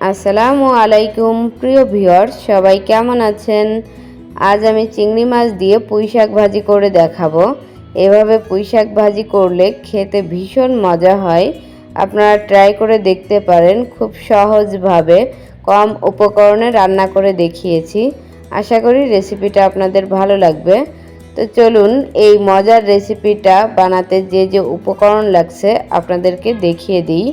আসসালামু আলাইকুম, প্রিয় ভিউয়ার সবাই কেমন আছেন? আজ আমি চিংড়ি মাছ দিয়ে পুঁই শাক ভাজি করে দেখাবো। এভাবে পুঁই শাক ভাজি করলে খেতে ভীষণ মজা হয়। আপনারা ট্রাই করে দেখতে পারেন, খুব সহজভাবে কম উপকরণে রান্না করে দেখিয়েছি। আশা করি রেসিপিটা আপনাদের ভালো লাগবে। তো চলুন, এই মজার রেসিপিটা বানাতে যে যে উপকরণ লাগছে আপনাদেরকে দেখিয়ে দিই।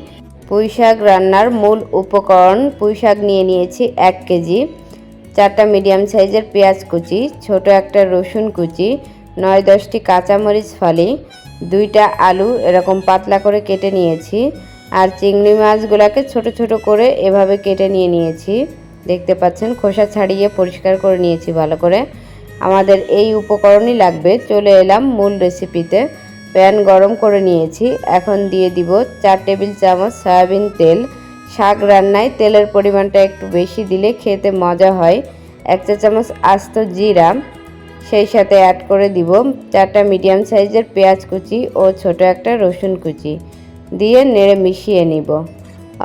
পুঁই শাক রান্নার মূল উপকরণ পুঁই শাক নিয়ে নিয়েছি এক কেজি, চারটা মিডিয়াম সাইজের পেঁয়াজ কুচি, ছোট একটা রসুন কুচি, নয় দশটি কাঁচামরিচ ফালি, দুইটা আলু এরকম পাতলা করে কেটে নিয়েছি আর চিংড়ি মাছগুলোকে ছোট ছোট করে এভাবে কেটে নিয়ে নিয়েছি। দেখতে পাচ্ছেন খোসা ছাড়িয়ে পরিষ্কার করে নিয়েছি ভালো করে। আমাদের এই উপকরণই লাগবে। চলে এলাম মূল রেসিপিতে প্যান গরম করে নিয়েছি। এখন দিয়ে দিব চার টেবিল চামচ সয়াবিন তেল। শাক রান্নায় তেলের পরিমাণটা একটু বেশি দিলে খেতে মজা হয়। এক চা চামচ আস্ত জিরা, সেই সাথে অ্যাড করে দিব চারটা মিডিয়াম সাইজের পেঁয়াজ কুচি ও ছোট একটা রসুন কুচি। দিয়ে নেড়ে মিশিয়ে নিব।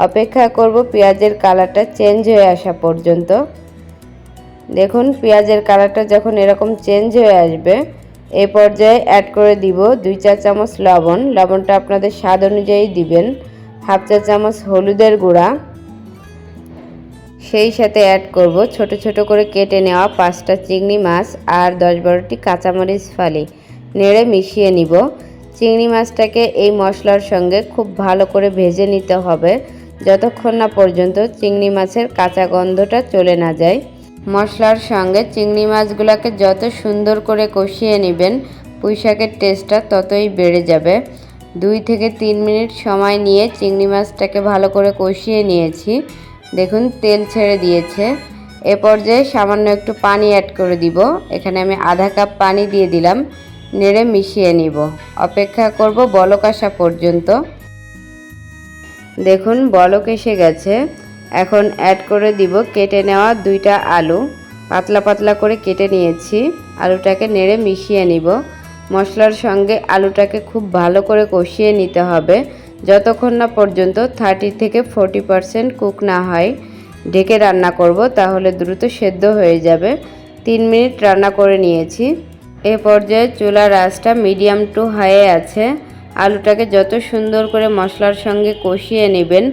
অপেক্ষা করব পেঁয়াজের কালারটা চেঞ্জ হয়ে আসা পর্যন্ত। দেখুন, পেঁয়াজের কালারটা যখন এরকম চেঞ্জ হয়ে আসবে এ পর্যায়ে অ্যাড করে দিব দুই চা চামচ লবণ। লবণটা আপনাদের স্বাদ অনুযায়ী দিবেন। হাফ চা চামচ হলুদের গুঁড়া। সেই সাথে অ্যাড করব ছোট ছোট করে কেটে নেওয়া পাঁচটা চিংড়ি মাছ আর দশ বারোটি কাঁচামরিচ ফালি। নেড়ে মিশিয়ে নিব। চিংড়ি মাছটাকে এই মশলার সঙ্গে খুব ভালো করে ভেজে নিতে হবে। যতক্ষণ না পর্যন্ত চিংড়ি মাছের কাঁচা গন্ধটা চলে না যায়। মশলার সঙ্গে চিংড়ি মাছগুলোকে যত সুন্দর করে কষিয়ে নেবেন, পুঁইশাকের টেস্টটা ততই বেড়ে যাবে। দুই থেকে তিন মিনিট সময় নিয়ে চিংড়ি মাছটাকে ভালো করে কষিয়ে নিয়েছি। দেখুন, তেল ছেড়ে দিয়েছে। এ পর্যায়ে সামান্য একটু পানি অ্যাড করে দিব। এখানে আমি আধা কাপ পানি দিয়ে দিলাম। নেড়ে মিশিয়ে নিব। অপেক্ষা করব বলক আসা পর্যন্ত। দেখুন, বলক এসে গেছে। এখন অ্যাড করে দিব, কেটে নেওয়া দুইটা আলু। পাতলা পাতলা করে কেটে নিয়েছি। আলুটাকে নেড়ে মিশিয়ে নিব। মশলার সঙ্গে আলুটাকে খুব ভালো করে কষিয়ে নিতে হবে। যতক্ষণ না পর্যন্ত থার্টি থেকে ফোরটি পারসেন্ট কুক না হয়, ঢেকে রান্না করব, তাহলে দ্রুত সেদ্ধ হয়ে যাবে। তিন মিনিট রান্না করে নিয়েছি। এ পর্যায়ে চুলার আঁচটা মিডিয়াম টু হাইয়ে আছে। আলুটাকে যত সুন্দর করে মশলার সঙ্গে কষিয়ে নেবেন,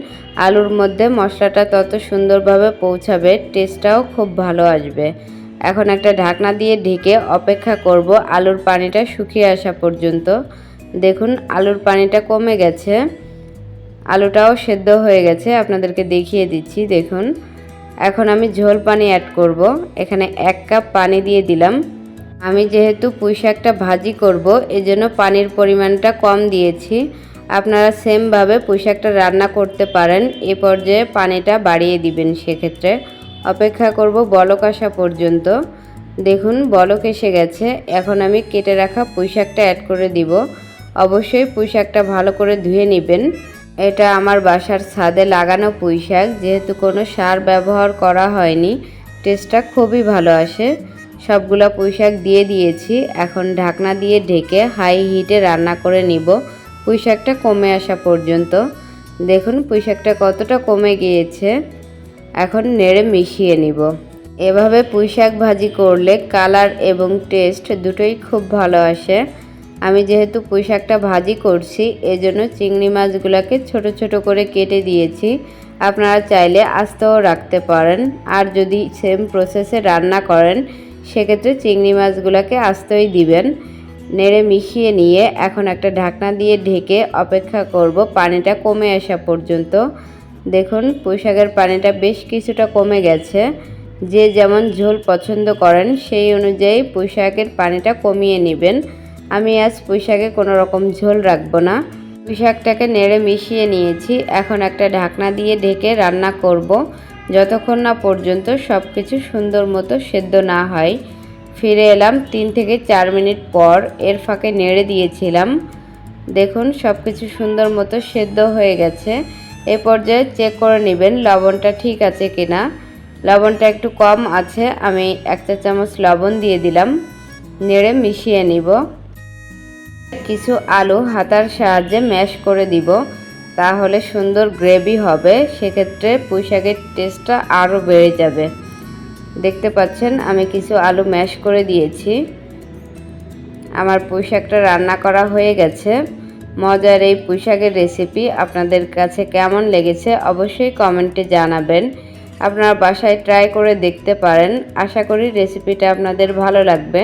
আলুর মধ্যে মশলাটা তত সুন্দরভাবে পৌঁছাবে টেস্টটাও খুব ভালো আসবে। এখন একটা ঢাকনা দিয়ে ঢেকে অপেক্ষা করব আলুর পানিটা শুকিয়ে আসা পর্যন্ত। দেখুন, আলুর পানিটা কমে গেছে। আলুটাও সেদ্ধ হয়ে গেছে, আপনাদেরকে দেখিয়ে দিচ্ছি, দেখুন। এখন আমি ঝোল পানি অ্যাড করব। এখানে এক কাপ পানি দিয়ে দিলাম। আমি যেহেতু পুঁই শাকটা ভাজি করব, এজন্য পানির পরিমাণটা কম দিয়েছি। আপনারা সেমভাবে পুঁই শাকটা রান্না করতে পারেন, এ পর্যায়ে পানিটা বাড়িয়ে দিবেন সেক্ষেত্রে। অপেক্ষা করব বলক আসা পর্যন্ত। দেখুন, বলক এসে গেছে। এখন আমি কেটে রাখা পুঁই শাকটা অ্যাড করে দিব। অবশ্যই পুঁই শাকটা ভালো করে ধুয়ে নেবেন। এটা আমার বাসার ছাদে লাগানো পুঁই শাক। যেহেতু কোনো সার ব্যবহার করা হয়নি টেস্টটা খুবই ভালো আসে। সবগুলো পুঁই শাক দিয়ে দিয়েছি। এখন ঢাকনা দিয়ে ঢেকে হাই হিটে রান্না করে নিব। পুঁই শাকটা কমে আসা পর্যন্ত। দেখুন পুঁই শাকটা কতটা কমে গিয়েছে। এখন নেড়ে মিশিয়ে নিব। এভাবে পুঁই শাক ভাজি করলে কালার এবং টেস্ট দুটোই খুব ভালো আসে। আমি যেহেতু পুঁই শাকটা ভাজি করছি, এজন্য চিংড়ি মাছগুলোকে ছোট ছোট করে কেটে দিয়েছি। আপনারা চাইলে আস্তেও রাখতে পারেন। আর যদি সেম প্রসেসে রান্না করেন সেক্ষেত্রে চিংড়ি মাছগুলোকে আস্তেই দিবেন, নেড়ে মিশিয়ে নিয়ে এখন একটা ঢাকনা দিয়ে ঢেকে অপেক্ষা করব, পানিটা কমে আসা পর্যন্ত। দেখুন, পুঁইশাকের পানিটা বেশ কিছুটা কমে গেছে। যে যেমন ঝোল পছন্দ করেন, সেই অনুযায়ী পুঁইশাকের পানিটা কমিয়ে নেবেন। আমি আজ পুঁইশাকে কোনো রকম ঝোল রাখব না। পুঁইশাকটাকে নেড়ে মিশিয়ে নিয়েছি। এখন একটা ঢাকনা দিয়ে ঢেকে রান্না করব। যতক্ষণ না পর্যন্ত সব কিছু সুন্দর মতো সেদ্ধ না হয়, ফিরে এলাম তিন থেকে চার মিনিট পর এর ফাঁকে নেড়ে দিয়েছিলাম। দেখুন সব কিছু সুন্দর মতো সেদ্ধ হয়ে গেছে। এ পর্যায়ে চেক করে নেবেন লবণটা ঠিক আছে কি না লবণটা একটু কম আছে, আমি এক চা চামচ লবণ দিয়ে দিলাম। নেড়ে মিশিয়ে নিব। কিছু আলু হাতার সাহায্যে ম্যাশ করে দিব। তাহলে সুন্দর গ্রেভি হবে, সেক্ষেত্রে পুঁই শাকের টেস্টটা আরও বেড়ে যাবে। দেখতে পাচ্ছেন, আমি কিছু আলু ম্যাশ করে দিয়েছি। আমার পুঁই শাকটা রান্না করা হয়ে গেছে। মজার এই পুঁই শাকের রেসিপি আপনাদের কাছে কেমন লেগেছে অবশ্যই কমেন্টে জানাবেন। আপনারা বাসায় ট্রাই করে দেখতে পারেন। আশা করি রেসিপিটা আপনাদের ভালো লাগবে।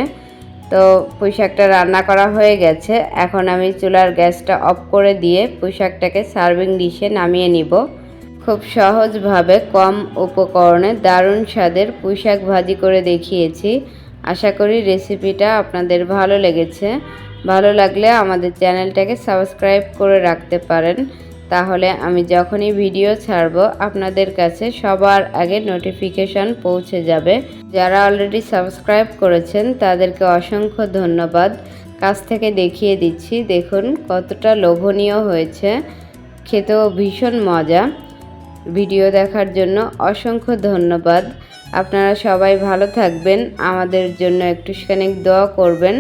তো পুঁই শাকটা রান্না করা হয়ে গেছে। এখন আমি চুলার গ্যাসটা অফ করে দিয়ে পুঁই শাকটাকে সার্ভিং ডিশে নামিয়ে নিব। খুব সহজভাবে কম উপকরণে দারুণ স্বাদের পুঁই শাক ভাজি করে দেখিয়েছি। আশা করি রেসিপিটা আপনাদের ভালো লেগেছে। ভালো লাগলে আমাদের চ্যানেলটাকে সাবস্ক্রাইব করে রাখতে পারেন। তাহলে আমি যখনই ভিডিও ছাড়ব, আপনাদের কাছে সবার আগে নোটিফিকেশন পৌঁছে যাবে। যারা অলরেডি সাবস্ক্রাইব করেছেন, তাদেরকে অসংখ্য ধন্যবাদ। কাছ থেকে দেখিয়ে দিচ্ছি, দেখুন কতটা লোভনীয় হয়েছে। খেতেও ভীষণ মজা। ভিডিও দেখার জন্য অসংখ্য ধন্যবাদ। আপনারা সবাই ভালো থাকবেন। আমাদের জন্য একটুখানি দোয়া করবেন।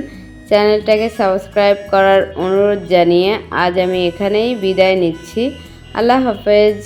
চ্যানেলটাকে সাবস্ক্রাইব করার অনুরোধ জানিয়ে আজ আমি এখানেই বিদায় নিচ্ছি। আল্লাহ হাফেজ।